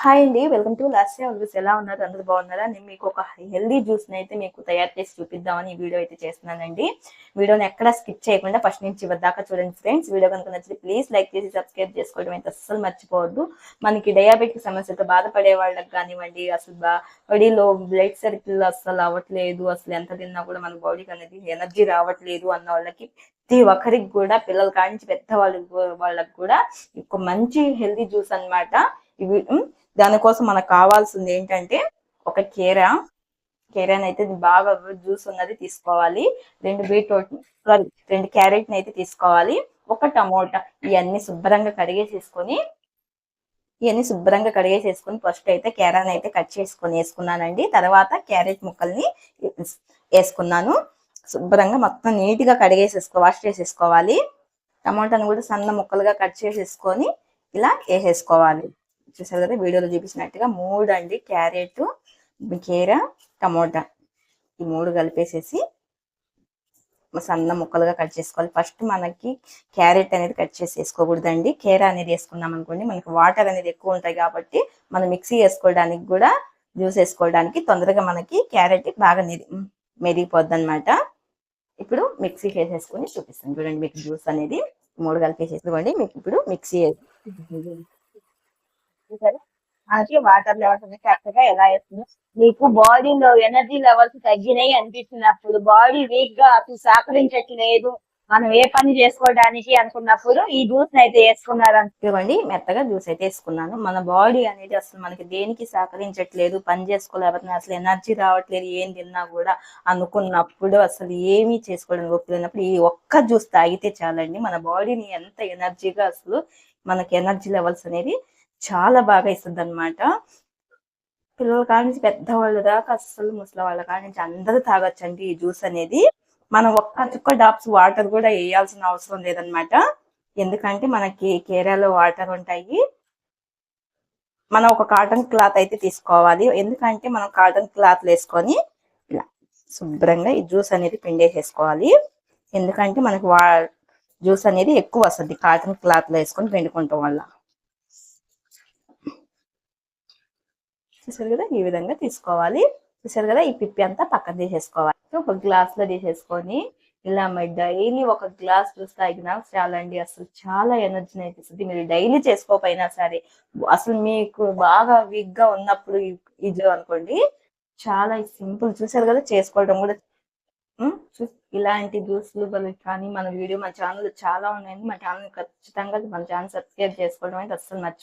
Hi అండి welcome to last always. ఎలా ఉన్నారు? అందరూ బాగున్నారా? నేను మీకు ఒక హెల్దీ జ్యూస్ అయితే మీకు తయారు చేసి చూపిద్దామని ఈ వీడియో అయితే చేస్తున్నానండి. వీడియోని ఎక్కడ స్కిప్ చేయకుండా ఫస్ట్ నుంచి దాకా చూడండి ఫ్రెండ్స్. వీడియో కనుక నచ్చితే ప్లీజ్ లైక్ చేసి సబ్స్క్రైబ్ చేసుకోవడం అయితే అస్సలు మర్చిపోవద్దు. మనకి డయాబెటిక్ సమస్యతో బాధపడే వాళ్ళకి కానివ్వండి అసలు బాడీలో బ్లడ్ సర్కిల్ అస్సలు అవ్వట్లేదు అసలు ఎంత తిన్నా కూడా మన బాడీకి అనేది ఎనర్జీ రావట్లేదు అన్న వాళ్ళకి ప్రతి ఒక్కరికి కూడా పిల్లల కాడి నుంచి పెద్ద వాళ్ళకి వాళ్ళకి కూడా ఒక మంచి హెల్దీ జ్యూస్ అన్నమాట. ఇవి దానికోసం మనకు కావాల్సింది ఏంటంటే ఒక కీర. కేరాని అయితే బాగా జ్యూస్ ఉన్నది తీసుకోవాలి. రెండు బీట్రూట్ సారీ రెండు క్యారెట్ అయితే తీసుకోవాలి. ఒక టమోటా ఇవన్నీ శుభ్రంగా కడిగేసేసుకొని ఇవన్నీ శుభ్రంగా కడిగేసేసుకొని ఫస్ట్ అయితే క్యారాన్ అయితే కట్ చేసుకొని వేసుకున్నానండి. తర్వాత క్యారెట్ ముక్కల్ని వేసుకున్నాను. శుభ్రంగా మొత్తం నీట్గా కడిగేసేసుకో వాష్ చేసేసుకోవాలి. టమాటాను కూడా సన్న ముక్కలుగా కట్ చేసేసుకొని ఇలా వేసేసుకోవాలి. చూసారు కదా వీడియోలో చూపించినట్టుగా మూడు అండి. క్యారెట్ కీర టమోటా. ఈ మూడు కలిపేసేసి సన్న ముక్కలుగా కట్ చేసుకోవాలి. ఫస్ట్ మనకి క్యారెట్ అనేది కట్ చేసి వేసుకోకూడదండి. కీర అనేది వేసుకున్నాం అనుకోండి మనకి వాటర్ అనేది ఎక్కువ ఉంటాయి కాబట్టి మనం మిక్సీ వేసుకోవడానికి కూడా జ్యూస్ వేసుకోవడానికి తొందరగా మనకి క్యారెట్ బాగా మెరిగిపోద్ది అనమాట ఇప్పుడు మిక్సీ వేసేసుకొని చూపిస్తాను. చూడండి మీకు జ్యూస్ అనేది మూడు కలిపేసేసుకోండి. మీకు ఇప్పుడు మిక్సీ మనకి వాటర్ లెవెల్స్ అనేది కరెక్ట్గా ఎలా వేస్తుంది మీకు బాడీలో ఎనర్జీ లెవెల్స్ తగ్గినాయి అనిపించినప్పుడు బాడీ వీక్గా అసలు సహకరించట్లేదు. మనం ఏ పని చేసుకోవడానికి అనుకున్నప్పుడు ఈ జ్యూస్ అయితే వేసుకున్నారనుకోండి మెత్తగా జ్యూస్ అయితే వేసుకున్నాను. మన బాడీ అనేది అసలు మనకి దేనికి సహకరించట్లేదు పని చేసుకోలేకపోతే అసలు ఎనర్జీ రావట్లేదు ఏం తిన్నా కూడా అనుకున్నప్పుడు అసలు ఏమీ చేసుకోవడానికి ఒప్పుకున్నప్పుడు ఈ ఒక్క జ్యూస్ తాగితే చాలండి. మన బాడీని ఎంత ఎనర్జీగా అసలు మనకి ఎనర్జీ లెవెల్స్ అనేది చాలా బాగా ఇస్తుంది అనమాట పిల్లల కాడ నుంచి పెద్దవాళ్ళ దాకా అసలు ముసలి వాళ్ళ కాడ నుంచి అందరూ తాగొచ్చండి ఈ జ్యూస్ అనేది. మనం ఒక్క చుక్క డాప్స్ వాటర్ కూడా వేయాల్సిన అవసరం లేదనమాట ఎందుకంటే మనకి కేరళలో వాటర్ ఉంటాయి. మనం ఒక కాటన్ క్లాత్ అయితే తీసుకోవాలి. ఎందుకంటే మనం కాటన్ క్లాత్ వేసుకొని ఇలా శుభ్రంగా ఈ జ్యూస్ అనేది పిండేసేసుకోవాలి. ఎందుకంటే మనకి వా జ్యూస్ అనేది ఎక్కువ వస్తుంది కాటన్ క్లాత్లో వేసుకొని పిండుకుంటాం వల్ల. చూసారు కదా? ఈ విధంగా తీసుకోవాలి. చూసారు కదా? ఈ పిప్పి అంతా పక్కన తీసేసుకోవాలి. ఒక గ్లాస్లో తీసేసుకొని ఇలా మరి డైలీ ఒక గ్లాస్ జ్యూస్ తాగినా చాలండి. అసలు చాలా ఎనర్జీ అనిపిస్తుంది మీరు డైలీ చేసుకోకపోయినా సరే అసలు మీకు బాగా వీక్గా ఉన్నప్పుడు ఇది అనుకోండి చాలా సింపుల్. చూసారు కదా? చేసుకోవడం కూడా చూ- ఇలాంటి జ్యూస్లు కానీ మన వీడియో మన ఛానల్ చాలా ఉన్నాయండి. మన ఛానల్ ఖచ్చితంగా మన ఛానల్ సబ్స్క్రైబ్ చేసుకోవడం అయితే అస్సలు